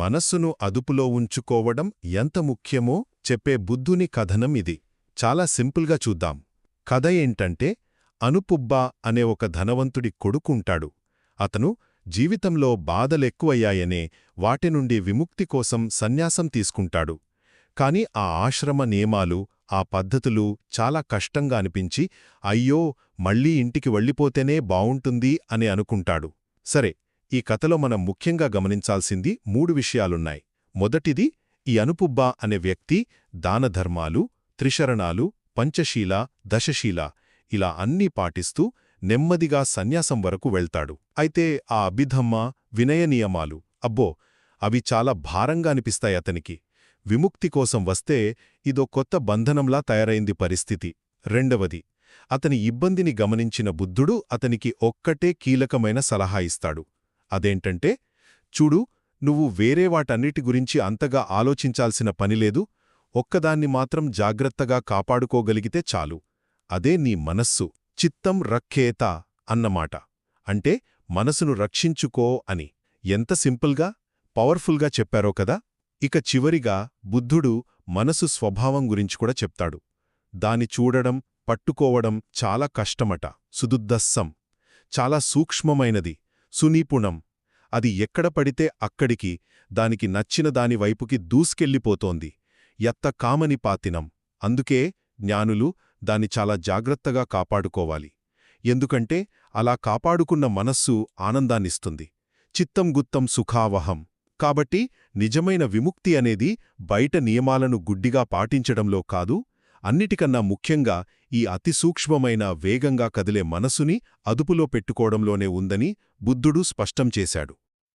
మనస్సును అదుపులో ఉంచుకోవడం ఎంత ముఖ్యమో చెప్పే బుద్ధుని కథనం ఇది. చాలా సింపుల్గా చూద్దాం. కథ ఏంటంటే అనుపుబ్బా అనే ఒక ధనవంతుడి కొడుకుంటాడు. అతను జీవితంలో బాధలెక్కువయ్యాయనే వాటి నుండి విముక్తి కోసం సన్యాసం తీసుకుంటాడు. కాని ఆ ఆశ్రమ నియమాలు ఆ పద్ధతులు చాలా కష్టంగా అనిపించి అయ్యో మళ్ళీ ఇంటికి వెళ్ళిపోతేనే బావుంటుంది అని అనుకుంటాడు. సరే ఈ కథలో మనం ముఖ్యంగా గమనించాల్సింది మూడు విషయాలున్నాయి. మొదటిది ఈ అనుపుబ్బా అనే వ్యక్తి దానధర్మాలు త్రిశరణాలు పంచశీల దశశీల ఇలా అన్నీ పాటిస్తూ నెమ్మదిగా సన్యాసం వరకు వెళ్తాడు. అయితే ఆ అభిధమ్మ వినయ నియమాలు అబ్బో! అవి చాలా భారంగా అనిపిస్తాయి అతనికి. విముక్తి కోసం వస్తే ఇదో కొత్త బంధనంలా తయారైంది పరిస్థితి. రెండవది అతని ఇబ్బందిని గమనించిన బుద్ధుడు అతనికి ఒక్కటే కీలకమైన సలహా ఇస్తాడు. అదేంటంటే చూడు నువ్వు వేరే వాటన్నిటి గురించి అంతగా ఆలోచించాల్సిన పనిలేదు ఒక్కదాన్ని మాత్రం జాగ్రత్తగా కాపాడుకోగలిగితే చాలు. అదే నీ మనస్సు. చిత్తం రక్కేత అన్నమాట. అంటే మనసును రక్షించుకో అని. ఎంత సింపుల్గా పవర్ఫుల్గా చెప్పారో కదా? ఇక చివరిగా బుద్ధుడు మనసు స్వభావం గురించి కూడా చెప్తాడు. దాని చూడడం పట్టుకోవడం చాలా కష్టమట. సుదుద్దస్సం. చాలా సూక్ష్మమైనది. సునీపుణం. అది ఎక్కడ పడితే అక్కడికి దానికి నచ్చిన దాని వైపుకి దూసుకెళ్ళిపోతోంది. ఎత్త కామని పాతినం. అందుకే జ్ఞానులు దాన్ని చాలా జాగ్రత్తగా కాపాడుకోవాలి. ఎందుకంటే అలా కాపాడుకున్న మనస్సు ఆనందాన్నిస్తుంది. చిత్తం గుత్తం సుఖావహం. కాబట్టి నిజమైన విముక్తి అనేది బయట నియమాలను గుడ్డిగా పాటించడంలో కాదు అన్నిటికన్నా ముఖ్యంగా ఈ అతి సూక్ష్మమైన వేగంగా కదిలే మనసుని అదుపులో పెట్టుకోవడంలోనే ఉందని బుద్ధుడు స్పష్టం చేశాడు.